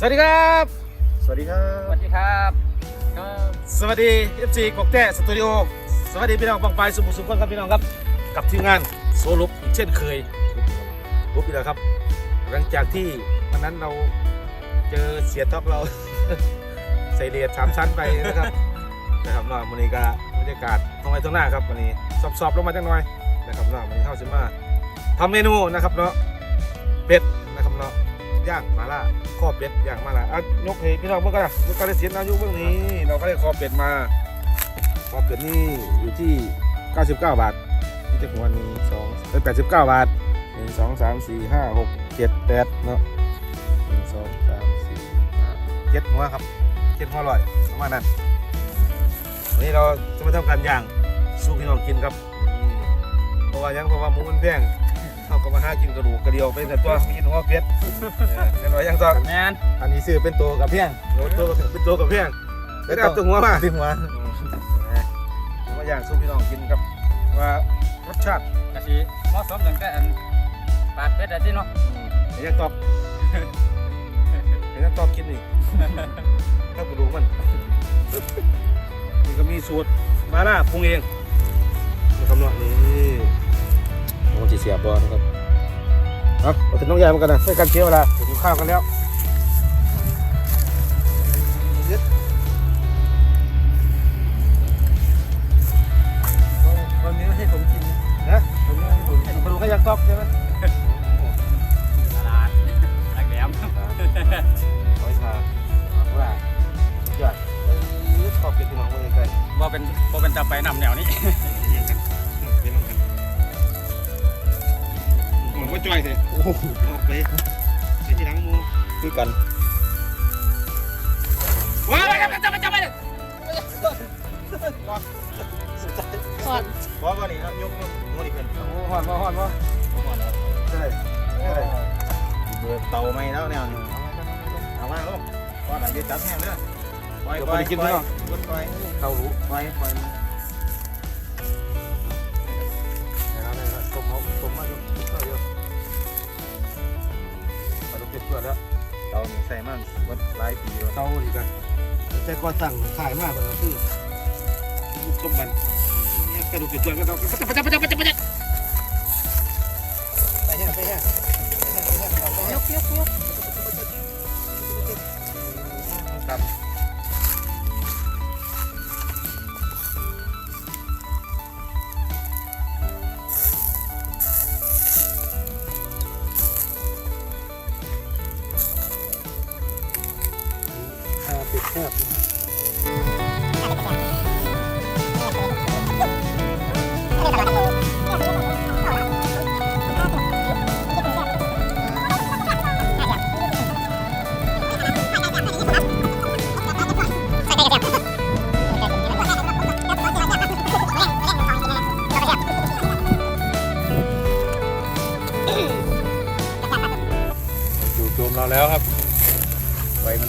สวัสดีครับ สวัสดีครัสบวัสดีครับก็สวัสดี FC กกแต้สตูดิโอสวัสดีพี่น้องบางปลายสุภุสุขคนครับพี่น้องครับ กับทีมงานโซลุปอีกเช่นเคยลุปอีกแล้วครับ หลังจากที่วันนั้นเราเจอเสียท็อปเรา ใส่เดียดสามชั้นไปนะครับนะครับเนาะวันนี้ก็บรรยากาศตรงไหนตรงหน้าครับวันนี้สอบๆลงมาจังหน่อยนะครับเนาะวันนี้เข้าสิมาทำเมนูนะครับเนาะเป็ดนะครับเนาะ ย่างมาล่าข้อเป็ดย่างมาล่าอะยกให้พี่น้องเมื่อกันนะยกกระเสียนอายุเมื่อนี้ เราก็ได้คอเป็ดมาคอเป็ดนี่อยู่ที่ 99 บาทนี่จะหัวหนึ่งสองเป็น89 บาทหนึ่งสองสามสี่ห้าหกเจ็ดแปดเนาะหนึ่งสองสามสี่ห้าเจ็ดหัวครับเจ็ดหัวอร่อยประมาณนั้นวันนี้เราจะมาทำการย่างสู้พี่น้องกินครับนี่เพราะว่ายังเพราะว่าหมูมันแพง เขาก็มาหากินกระดูกกระเดียวไปแต่ตัวไม่กินหัวเป็ดเออเป็นว่ายังตอนแมนอันนี้ซื้อเป็นตัวกับเพียงโอ้ตัวเป็นตัวกับแพงได้เอาตัวหัวมาที่หัวผมว่าย่างสู้พี่น้องกินครับว่ารสชาติกะสิเหมาะสมตั้งแต่อันปาดเป็ดอะที่เนาะอืมเห็นยังตอบเห็นยังตอบกินนี่ถ้ากระดูกมันนี่ก็มีสูตรมาล่าปรุงเองนะครับเนาะนี่ มันจะเสียบอนะครับเอาเราถึงต้องยายมันกันนะใส่กันเคี้ยวเวลาถึงข้าวกันแล้ว ก็จ่อยเลยโอ้โหออกไปไปที่หลังมูคือกันว้าวจับจับจับไปเลยก่อนว่าวันนี้ครับยกยกหัวนี่เป็นโอ้หอนมาหอนมาใช่ใช่เบิดเตาไม่แล้วแนวนี้เอามาลูกว่าไหนจะจับแห้งเด้อปล่อยเดี๋ยวปไปล่อยกินปล่พี่อยน้องปล่อยเตาหูปล่อยปล่อยนะค ไปลูกเก็บเพื่อนแล้วเตานี่ใส่มันวัดหลายปีแล้วเตาดีกันแต่ก่อนสั่งขายมากกว่านั้นคือลูกต้มมันเนี่ยกระดูกเก็บเพื่อนก็ต้องปัจจับปัจจับปัจจับปัจจับไปแห้งไปแห้งยกยกยกตำ อ่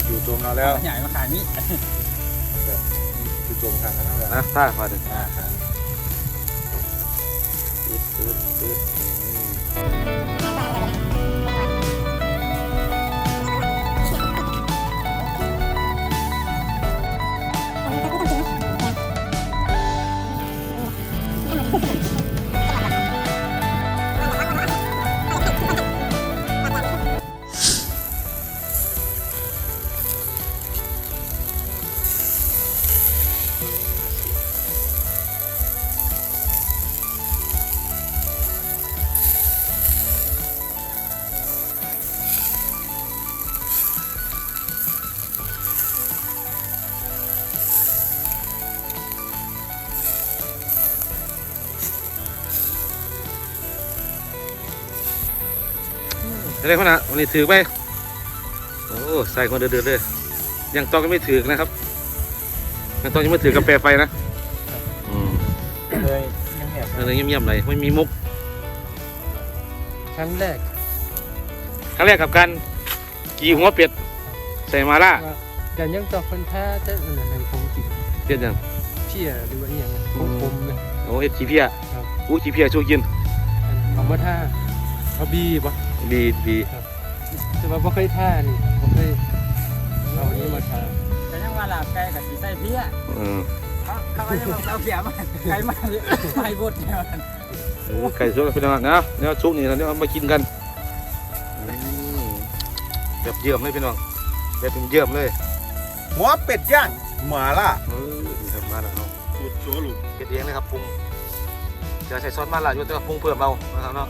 มันจู่โจมเราแล้วใหญ่มาขายนี้จู่โจมทางกันแล้วแหละนะถ้าพอดีอ่าครับตืดตืดตืด อะไรพะนะวันนี้ถือไปโอ้ใส่คนเดือดเลยยังต้องยังไม่ถือนะครับยังต้องยังไม่ถือกาแฟไฟนะอืมเลยยังเงียบเออเงียบๆหน่อยไม่มีมุกครั้งแรกครั้งแรกกับการกีหัวเป็ดใส่มาล่ากันยังต่อคนแท้จะอันนั้นให้ผมกินเจ็ดยังเพี้ยหรือว่าอย่างผมผมเลยโอ้เอ็ดขี้เพียรับอู้ขี้เพียชูกินอันเอามาท่าเอาบีบ่ ดีดีแต่ว่าไม่เคยท่านี่บ่เคยเอาอันนี้มาทาแต่ยังว่าลาบไก่กับสีใส่เพี้ยอืมเขาเขาก็ยังบเอาเขียมาไก่มาไก่บดเนี่ยมันไก่ชุกพี่น้องนะเนี่ยชุกนี่นะเนี่ยมากินกันแบบเยี่ยมเลยพี่น้องแบบเป็นเยี่ยมเลยหัวเป็ดย่างหมาล่ะเออทำมาแล้วเนาะสูตรโชว์ลูกเป็ดเองเลยครับปรุงเดี๋ยวใส่ซอสมาละอยู่แต่ปรุงเพิ่มเอานะครับเนาะ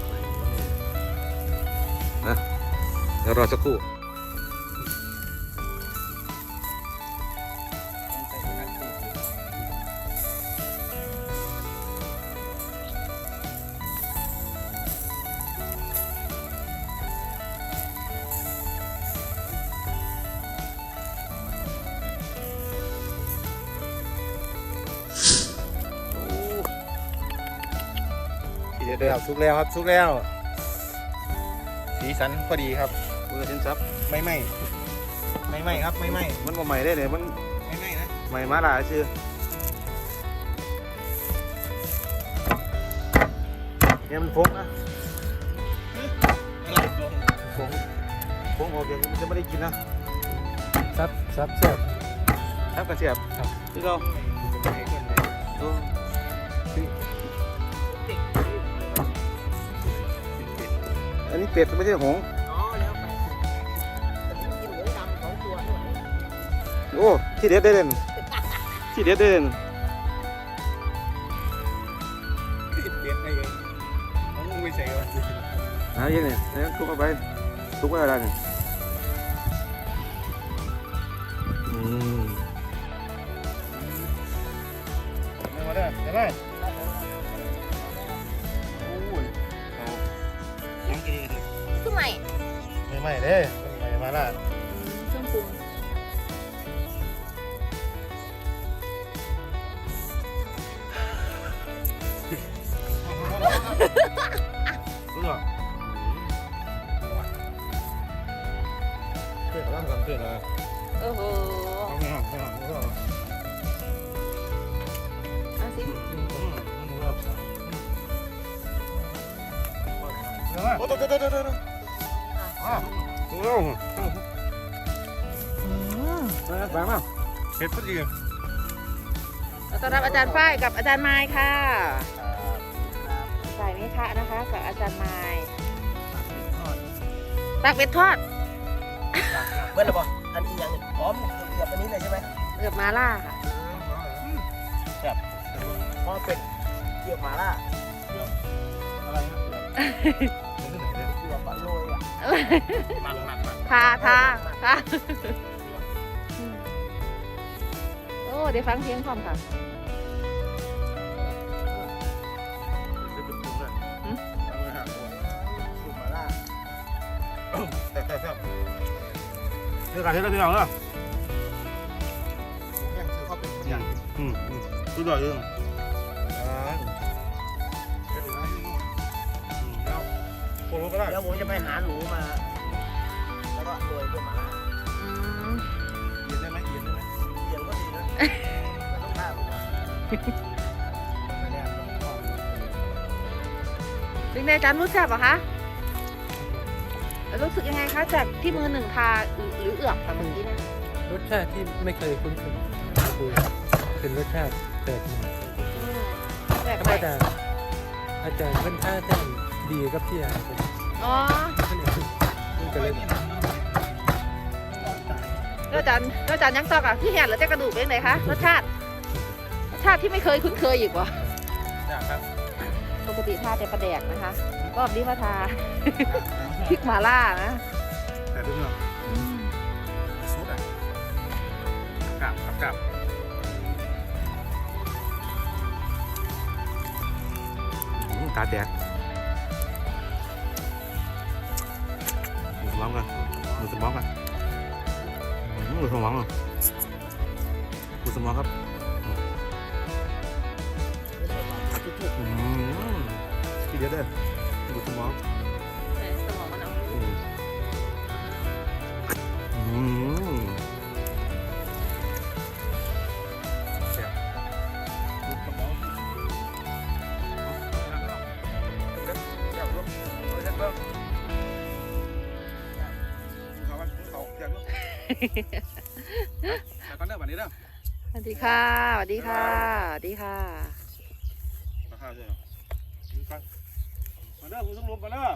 นะเดี๋ยวรอสักครู่เดี๋ยวสุกแล้วครับสุกแล้ว สีสันพอดีครับมือชิ้นซับไม่ไหมไม่ไหมครับไม่ไหมมันบ่ใหม่ได้เลยมันไม่ไหมนะใหม่มาหลายชื่อเนี่ยมันฟงนะฟงฟงออกอย่างนี้มันจะไม่ได้กินนะซับซับแซ่บครับกระเทียบครับที่เรา นนี้เป็ดไม่ใช่หงส์อ๋อแล้วไปแต่ผมกินหมูดำสองตัวข้างหลังโอ้ที่เด็ดได้เด่นที่เด็ดได้เด่นเปลี่ยนให้เลยผมไม่ใส่ก่อนหาอย่างนี้เนี่ยทุกเข้าไปทุกไว้อะไรเนี่ยอืมไม่มาได้ใช่ไห ไม่ไหมเด้ไม่ไหมมาล่าเครื่องปรุงรู้เหรอเพื่อนร่างกันเพื่อนนะโอ้โหเอาไม่หักไม่หักไม่หักเอาสิโอ้โห โอ้โหโอ้โหโอ้โหอะโอ้โหไปมาเผ็ดพอดีขอต้อนรับอาจารย์ฝ้ายกับอาจารย์ไม้ค่ะใส่ไม่คะนะคะ กับอาจารย์ไม้ตักเป็ดทอดเมื่อไหร่บอกอันนี้ยังพร้อมเกือบอันนี้เลยใช่ไหมเกือบมาล่าค่ะพอเป็ดเกี่ยวหมาล่าอะไรนะ หมักหมักหมักทาทาทาโอ้เดี๋ยวฟังเสียงพร้อมค่ะเอาไม่หักสูตรหมาล่าแต่แต่แต่เรื่องการเฮ็ดแล้วพี่น้องเนาะยังซื้อเข้าเป็นอย่างอืมอืมสุดยอดเลย โคโรก็ได้ เดี๋ยวผมจะไปหาหนูมา แล้วก็โรยด้วยหมาล่าอืมเย็นได้ไหมเย็นได้ไหมเดี๋ยวก็ดีนะมันต้องฆ่าผมก่อนไม่แน่ต้องทอดเป็นไงอาจารย์รู้จักเหรอคะรู้สึกยังไงคะจากที่มือหนึ่งทาหรือหรือเอือกค่ะเมื่อกี้เนะรสชาติที่ไม่เคยคุ้นเคยคือเป็นรสชาติแปลกใหม่อืมแปลกธรใหรมม่ดาอาจารย์เพิ่นท่าแท้ง ดีกับพี่อาเป็นอ๋อเพิ่นเนี่ยมันก็เลยแล้วอาจารย์แล้วอาจารย์ยังตอกอะที่แหนหรือแต่กระดูกเป็นไงคะรสชาติรสชาติที่ไม่เคยคุ้นเคยอีกวะนะครับปกติทาแต่ปลาแดกนะคะรอบนี้มาทาพริกหมาล่านะแต่พี่น้องซุดอะกลับกลับกลับอืมตาแตก มูสมองกันหมูสมองกันอืมหมูสมองอะหมูสมองครับอืมทีเดียวเด้อหมูสมอง แต่ก่อนเด้อวันนี้เด้อสวัสดีค่ะสวัสดีค่ะสวัสดีค่ะมาข้าวใช่ไหมมาเด้อคุณต้องรวมกันเด้อ